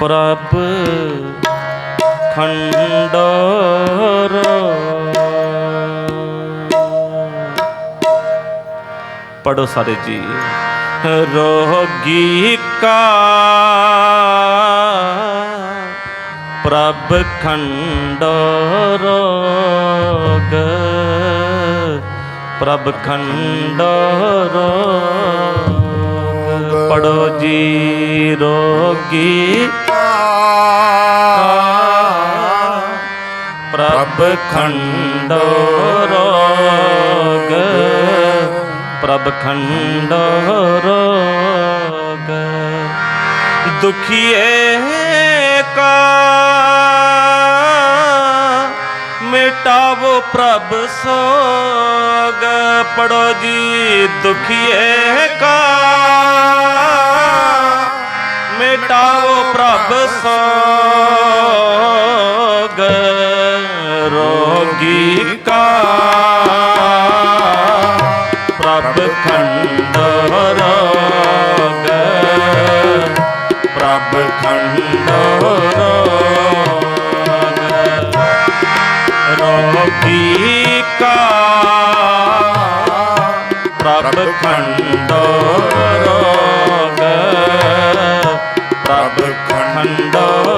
ਪ੍ਰਭ ਖੰਡਰ। ਪੜੋ ਸਾਰੇ ਜੀ। ਰੋਗੀ ਕਾ ਪ੍ਰਭ ਖੰਡ ਰੋਗ। ਪ੍ਰਭ ਖੰਡ ਰੋਗ। ਪੜੋ ਜੀ ਰੋਗੀ ਪ੍ਰਭ ਖੰਡੋ ਰੋਗ ਪ੍ਰਭ ਖੰਡੋ ਰੋਗ ਦੁਖੀਏ ਕਾ ਮਿਟਾਵੋ ਪ੍ਰਭ ਸੋਗ। ਪੜੋ ਜੀ, ਦੁਖੀਏ ਕਾ ਮਿਟਾਓ ਪ੍ਰਭ ਸੋਗ ਰੋਗੀ ਕਾ। ਪ੍ਰਭ ਖੰਡ ਰੋਗ ਪ੍ਰਭ ਖੰਡ ਰੋਗ ਰੋਗੀ ਕਾ। ਪ੍ਰਭ ਖੰਡ ਰੋਗ ਖੰਡ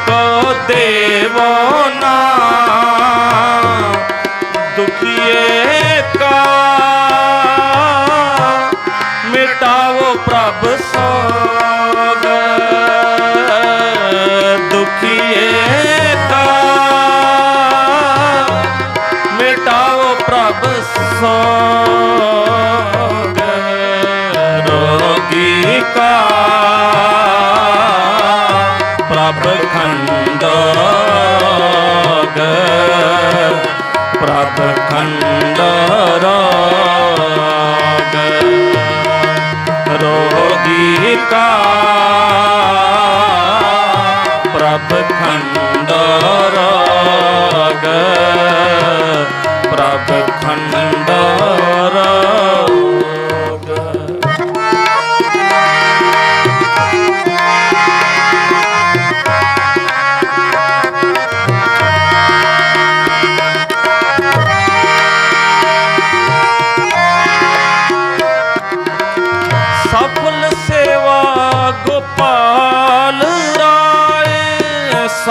ਆਪਣੇ ਕੋ ਦੇਵੋ ਨਾਮ ਦੁਖੀਏ ਕਾ। ਮਿਟਾਵੋ ਪ੍ਰਭ ਸੋਗ ਦੁਖੀਏ ਕਾ। ਮਿਟਾਓ ਪ੍ਰਭ ਪ੍ਰਭ ਖੰਡ ਰੋਗ ਰੋਗੀ ਕਾ ਪ੍ਰਭ ਖੰਡ ਰੋਗ ਪ੍ਰਭ ਖੰਡ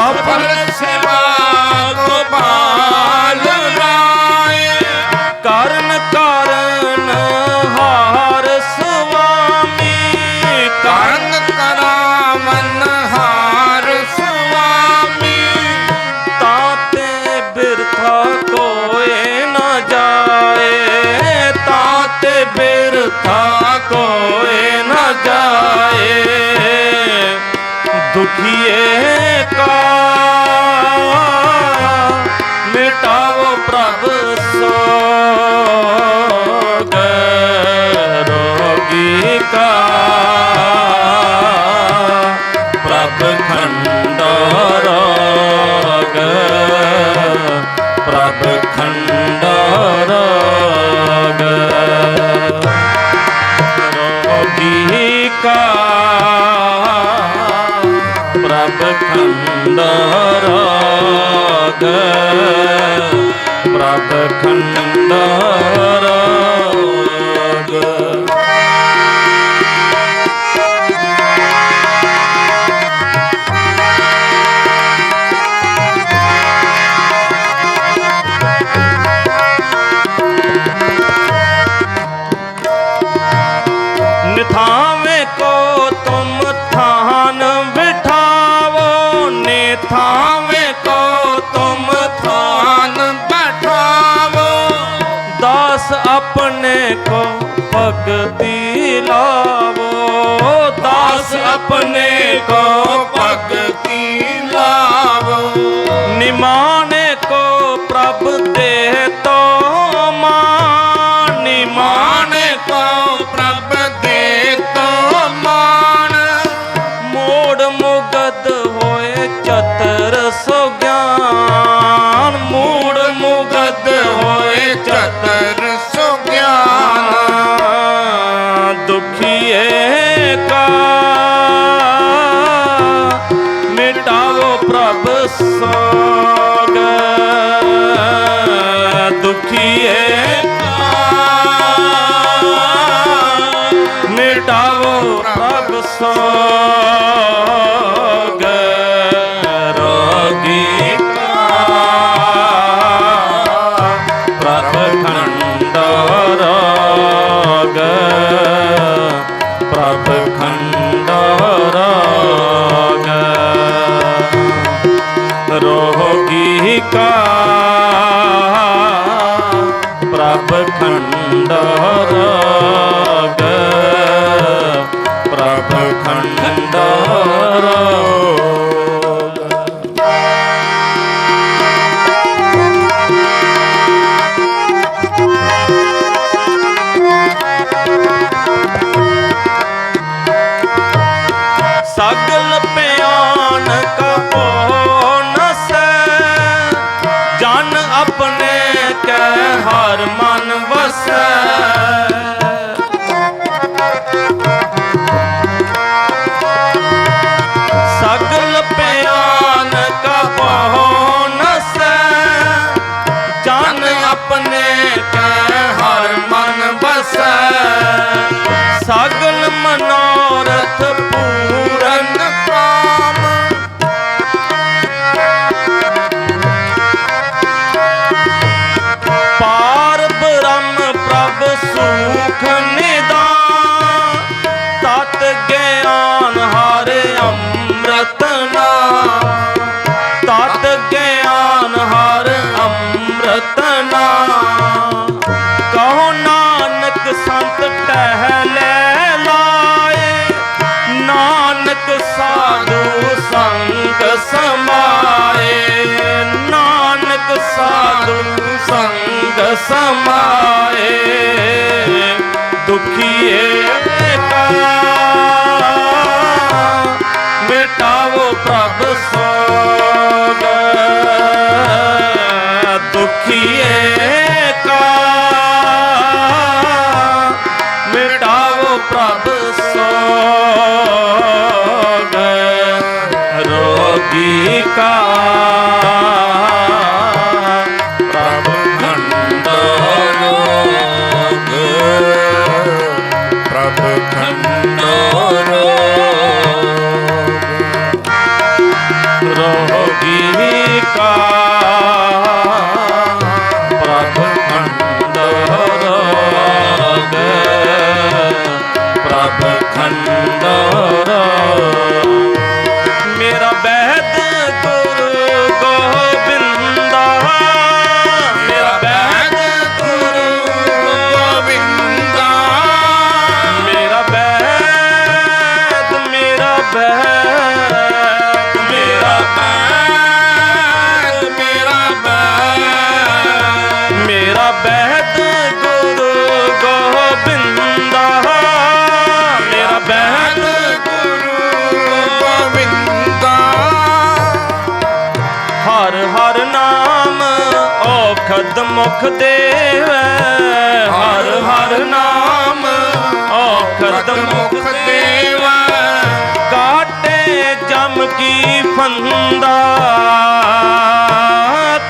ਰਾਏ ਸੇਵਾ ਗੋਪਾਲ ਪ੍ਰਭ ਖੰਡ ਰੋਗ ਪ੍ਰਭ ਖੰਡ ਰੋਗ ਰੋਗੀ ਕਾ। ਪ੍ਰਭ ਖੰਡ ਰੋਗ ਪ੍ਰਭ ਪ੍ਰਭ ਖੰਡ ਰਾਗ ਆਪਣੇ ਕੋ ਭਗਤੀ ਲਾਵੋ ਦਾਸ ਆਪਣੇ ਕੋ ਭਗਤੀ ਖੰਡ ਰਾਗ ਪ੍ਰਭ ਖੰਡ ਸਗਲ ਪਿਆਨ ਕਪੋ ਤਤ ਗਿਆਨ ਹਰ ਅੰਮ੍ਰਿਤ ਨਾਮ ਤਤ ਗਿਆਨ ਹਰ ਅੰਮ੍ਰਿਤ ਨਾਮ ਕਹੋ ਨਾਨਕ ਸੰਤ ਟਹਿਲੇ ਲਾਏ। ਨਾਨਕ ਸਾਧੂ ਸੰਗ ਸਮਾਏ। ਨਾਨਕ ਸਾਧੂ ਸੰਗ ਸਮਾਏ। ਦੁਖੀਏ ਕਾ ਮਿਟਾਵੋ ਪ੍ਰਭ ਸੋਗ ਦੁਖੀਏ ਕਾ ਮਿਟਾਵੋ ਪ੍ਰਭ ਸੋਗ ਰੋਗੀ ਕਾ ਪ੍ਰਭ ਖੰਡ ਰੋਗ ਪ੍ਰਭ ਖੰਡ ਮੁਖ ਦੇਵੈ। ਹਰ ਹਰ ਨਾਮ ਔਖਦ ਮੁਖ ਮੁਖ ਕਾਟੇ ਜਮ ਕੀ ਫੰਦਾ।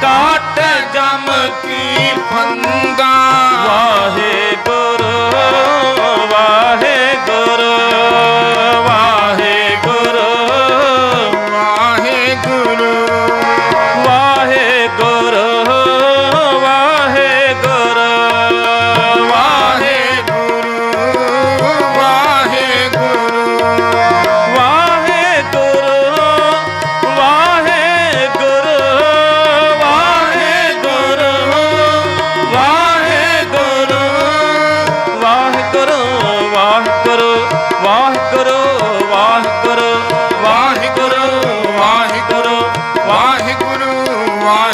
ਕਾਟੇ ਜਮ ਕੀ ਫੰਦਾ।